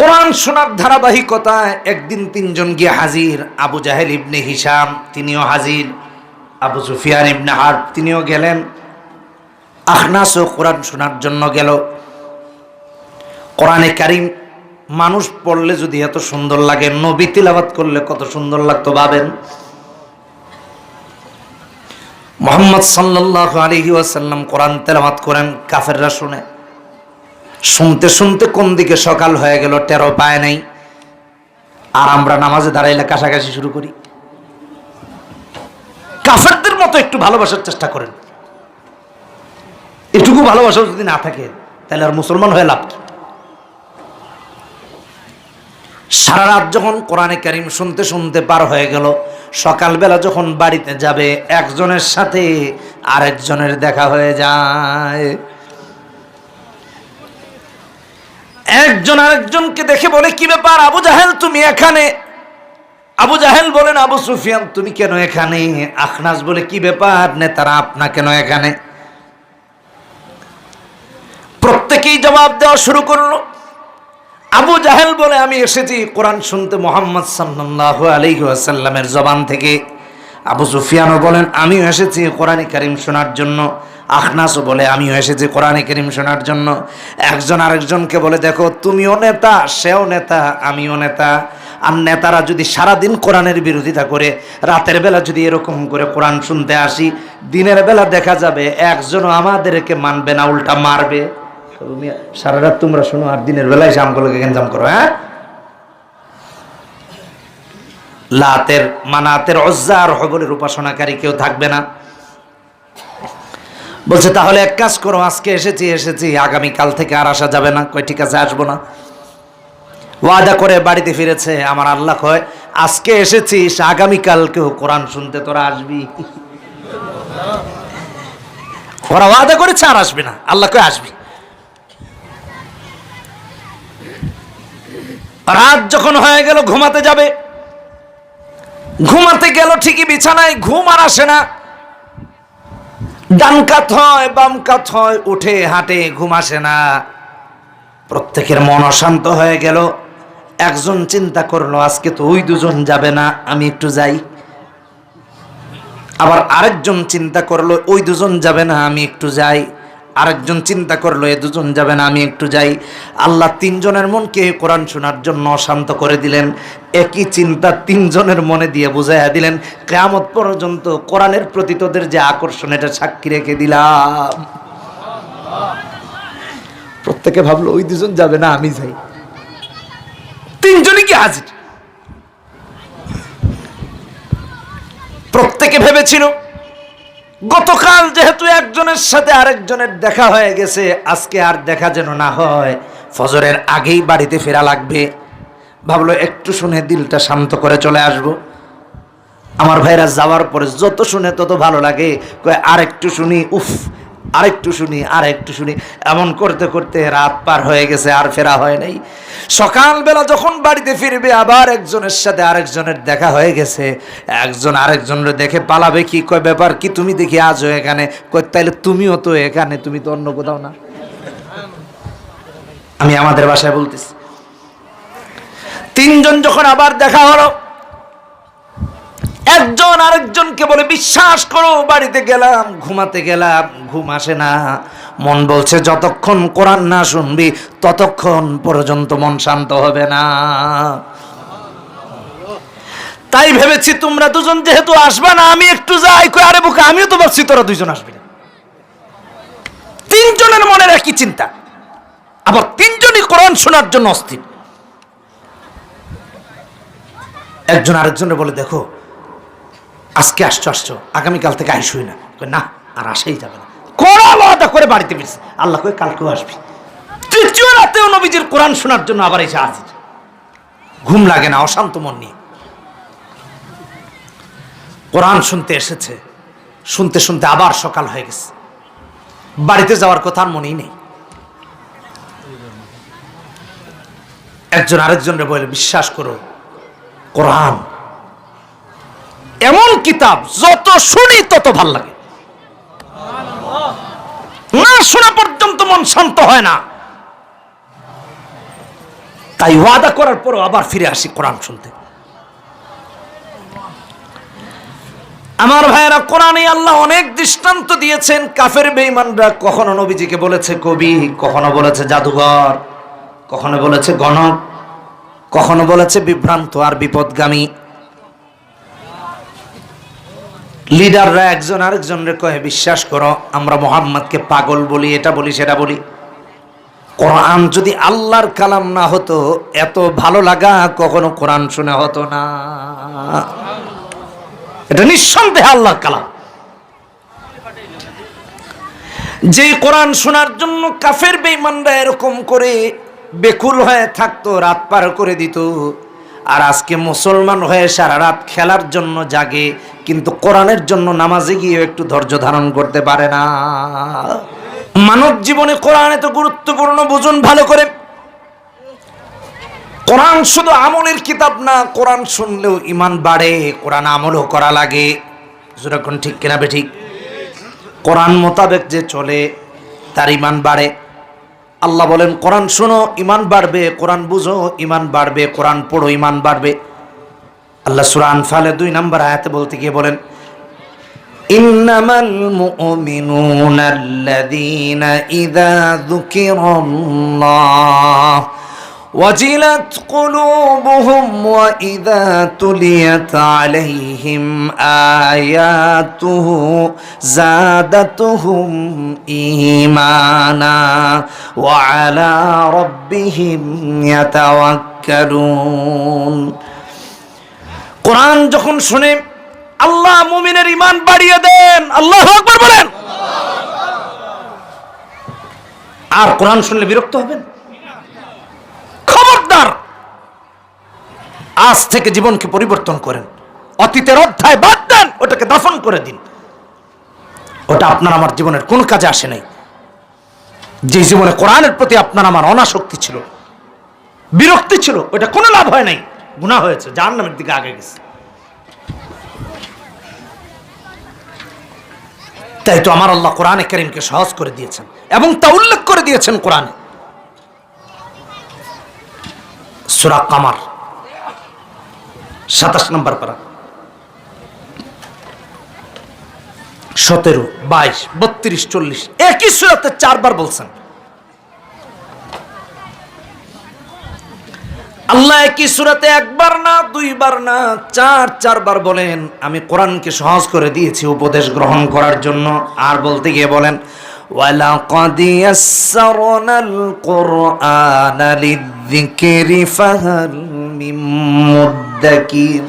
কোরআন শোনার ধারাবাহিকতায় একদিন তিনজন গিয়ে হাজির, আবু জাহেল ইবনে হিসাম তিনিও হাজির, আবু সুফিয়ান ইবনে হার তিনিও গেলেন। আখনাসও কোরআন শোনার জন্য গেল। কোরআনে কারিম, মানুষ পড়লে যদি এত সুন্দর লাগে, নবী তিলাবাত করলে কত সুন্দর লাগতো ভাবেন? মোহাম্মদ সাল্লাহ আলহি ওয়াসাল্লাম কোরআন তেলামাত করেন, কাফেররা শুনে। শুনতে শুনতে কোন দিকে সকাল হয়ে গেল টেরো পায় নাই। আর আমরা নামাজে দাঁড়াইলে কাছাকাছি শুরু করি। কাফারদের মতো একটু ভালোবাসার চেষ্টা করেন। এটুকু ভালোবাসা যদি না থাকে, তাহলে আর মুসলমান হয়ে লাভ সারা রাত যখন কোরআনে কারিম শুনতে শুনতে পার হয়ে গেল, সকালবেলা যখন বাড়িতে যাবে, একজনের সাথে আরেকজনের দেখা হয়ে যায়। একজন আরেকজনকে দেখে বলে, কি ব্যাপার? আবু জাহেল, তুমি এখানে? আবু জাহেল বলেন, আবু সুফিয়ান, তুমি কেন এখানে? আখনাস বলে, কি ব্যাপার? নেতারা আপনা কেন এখানে? প্রত্যেকেই জবাব দেওয়া শুরু করল। আবু জাহেল বলে, আমি এসেছি কোরআন শুনতে মোহাম্মদ সাল্লাল্লাহু আলাইহি ওয়াসাল্লামের জবান থেকে। আবু সুফিয়ানও বলেন, আমিও এসেছি কোরআনে কারিম শোনার জন্য। আখনাসও বলে, আমিও এসেছি কোরআনে কারিম শোনার জন্য। একজন আরেকজনকে বলে, দেখো, তুমিও নেতা, সেও নেতা, আমিও নেতা। আর নেতারা যদি সারাদিন কোরআনের বিরোধিতা করে, রাতের বেলা যদি এরকম করে কোরআন শুনতে আসি, দিনের বেলা দেখা যাবে একজনও আমাদেরকে মানবে না, উল্টা মারবে। সারা রাত তোমরা শোনো আর দিনের বেলায় জামগুলোকে গেঞ্জাম করো হ্যাঁ? লাতের, মানাতের অজ্জা আর হবলের উপাসনাকারী কেউ থাকবে না। বলছে, তাহলে এক কাজ করো, আজকে এসেছি এসেছি আগামী কাল থেকে আর আসা যাবে না। কয়, ঠিক আছে, আসব না। ওয়াদা করে বাড়িতে ফিরেছে, আমার আল্লাহ কয়, আজকে এসেছিস, আগামীকাল কেউ কোরআন শুনতে তোরা আসবি। ওরা ওয়াদা করেছে, আর আসবি না। আল্লাহ কয়, আসবি। রাত যখন হয়ে গেল, ঘুমাতে যাবে। ঘুমাতে গেল ঠিকই, বিছানায় ঘুম আর আসে না। ডান কাত হয়, বাম কাত হয়, উঠে, হাঁটে, ঘুম আসে না। প্রত্যেকের মন অশান্ত হয়ে গেল। একজন চিন্তা করল, আজকে তো ওই দুজন যাবে না, আমি একটু যাই। আবার আরেকজন চিন্তা করল, ওই দুজন যাবে না, আমি একটু যাই। আরেকজন চিন্তা করল, এ দুজন যাবে না, আমি একটু যাই। আল্লাহ তিনজনের মনকে কোরআন শোনার জন্য অশান্ত করে দিলেন। একই চিন্তা তিনজনের মনে দিয়ে বুঝাইয়া দিলেন, কেয়ামত পর্যন্ত কোরআনের প্রতি তোদের যে আকর্ষণ, এটা সাক্ষী রেখে দিলাম। প্রত্যেকে ভাবলো, ওই দুজন যাবে না, আমি যাই। তিনজনই কি হাজির? প্রত্যেকে ভেবেছিল গতকাল যেহেতু একজনের সাথে আরেকজনের দেখা হয়ে গেছে, আজকে আর দেখা যেন না হয়। ফজরের আগেই বাড়িতে ফেরা লাগবে। ভাবলো একটু শুনে দিলটা শান্ত করে চলে আসব। আমার ভাইরা যাওয়ার পরে যত শুনে তত ভালো লাগে। আর একটু শুনি, উফ আরেকটু শুনি আর একটু শুনি। এমন করতে করতে রাত পার হয়ে গেছে, আর ফেরা হয় নাই। সকালবেলা যখন বাড়িতে ফিরবে, আবার একজনের সাথে আরেকজনের দেখা হয়ে গেছে। একজন আরেকজনের দেখে পালাবে কি? কয়, ব্যাপার কি? তুমি দেখি আজও এখানে? কয়, তাইলে তুমিও তো এখানে, তুমি তো অন্য কোথাও না? আমি আমাদের বাসায় বলতেছি। তিনজন যখন আবার দেখা হলো একজন আরেকজনকে বলে, বিশ্বাস করো, বাড়িতে গেলাম, ঘুমাতে গেলাম, ঘুম আসে না। মন বলছে, যতক্ষণ কোরআন না শুনবি, ততক্ষণ পর্যন্ত মন শান্ত হবে না। তাই ভেবেছি, তোমরা দুজন যেহেতু আসবে না, আমি একটু যাই আরে বুকে, আমিও তো ভাবছি তোরা দুইজন আসবি না। তিনজনের মনের একই চিন্তা, আবার তিনজনই কোরআন শোনার জন্য অস্থির। একজন আরেকজনের বলে, দেখো আজকে আসছো আসছো। আগামীকাল থেকে আইসই না। না, আর আসাই যাবে না। কড়া আলাদা করে বাড়িতে ফিরছে। আল্লাহ কই কালকেও আসবি। তৃতীয় রাতেও নবীজির কোরআন শোনার জন্য আবার এসে হাজির। ঘুম লাগে না, অশান্ত মন নিয়ে। কোরআন শুনতে এসেছে। শুনতে শুনতে আবার সকাল হয়ে গেছে। বাড়িতে যাওয়ার কথা আর মনেই নেই। একজন আরেকজনের বলে, বিশ্বাস করো, কোরআন এমন কিতাব, যত শুনি তত ভালো লাগে। না শোনা পর্যন্ত মন শান্ত হয় না। তাই ওয়াদা করার পরও আবার ফিরে আসি কোরআন শুনতে। আমার ভাইয়েরা কোরআনে আল্লাহ অনেক দৃষ্টান্ত দিয়েছেন। কাফের বেঈমানরা কখনো নবীজিকে বলেছে কবি, কখনো বলেছে জাদুঘর, কখনো বলেছে গণক, কখনো বলেছে বিভ্রান্ত আর বিপদগামী। লিডাররা একজন আরেকজনের কয়ে বিশ্বাস করো, আমরা মোহাম্মদকে পাগল বলি, এটা বলি, সেটা বলি। কোরআন যদি আল্লাহর কালাম না হতো, এত ভালো লাগা কখনো কোরআন শুনে হতো না। এটা নিঃসন্দেহে আল্লাহর কালাম। যে কোরআন শোনার জন্য কাফের বেইমানরা এরকম করে বেকুল হয়ে থাকতো, রাত পার করে দিত। আর আজকে মুসলমান হয়ে সারা রাত খেলার জন্য জাগে, কিন্তু কোরআনের জন্য নামাজে গিয়ে একটু ধৈর্য ধারণ করতে পারে না। মানব জীবনে কোরআন এত গুরুত্বপূর্ণ, বুঝুন ভালো করে। কোরআন শুধু আমলের কিতাব না, কোরআন শুনলেও ইমান বাড়ে, কোরআন আমলও করা লাগে। যেরকম ঠিক কিনা বে ঠিক? কোরআন মোতাবেক যে চলে, তার ইমান বাড়ে। আল্লাহ বলেন, কোরআন শোনো ইমান বাড়বে, কোরআন বুঝো ইমান বাড়বে, কোরআন পড়ো ইমান বাড়বে। আল্লাহ সুরান ফালে দুই নম্বর আয়াতে বলতে গিয়ে বলেন, ইন্নামাল মুমিনুনাল্লাযীনা ইযা যুকিরাল্লাহ। وجلت قلوبهم واذا تليت عليهم اياته زادتهم ايمانا وعلى ربهم يتوكلون কোরআন যখন শুনে আল্লাহ মুমিনের ইমান বাড়িয়ে দেন আল্লাহ আকবার বলেন আর কোরআন শুনলে বিরক্ত হবেন আজ থেকে জীবনকে পরিবর্তন করেন। অতীতের অধ্যায় বাদ দেন, ওটাকে দফন করে দিন। ওটা আপনার আমার জীবনের কোন কাজে আসে নাই। যে জীবনে কোরআনের প্রতি আপনার আমার অনাসক্তি ছিল, বিরক্তি ছিল, ওটা কোনো লাভ হয় নাই। গুণা হয়েছে যার নামের দিকে আগে গেছে। তাই তো আমার আল্লাহ কোরআনে করিমকে সহজ করে দিয়েছেন এবং তা উল্লেখ করে দিয়েছেন কোরআনে। সুরা কামার। সাতাশ নম্বর পারা সতেরো, বাইশ, বত্রিশ, চল্লিশ, একই সুরাতে চারবার বলছেন। আল্লাহ একই সুরাতে একবার না, দুইবার না, চার, চারবার বলেন। আমি কোরআনকে সহজ করে দিয়েছি উপদেশ গ্রহণ করার জন্য। আর বলতে গিয়ে বলেন ولقد يسرنا القرآن للذكر فهل من مدكر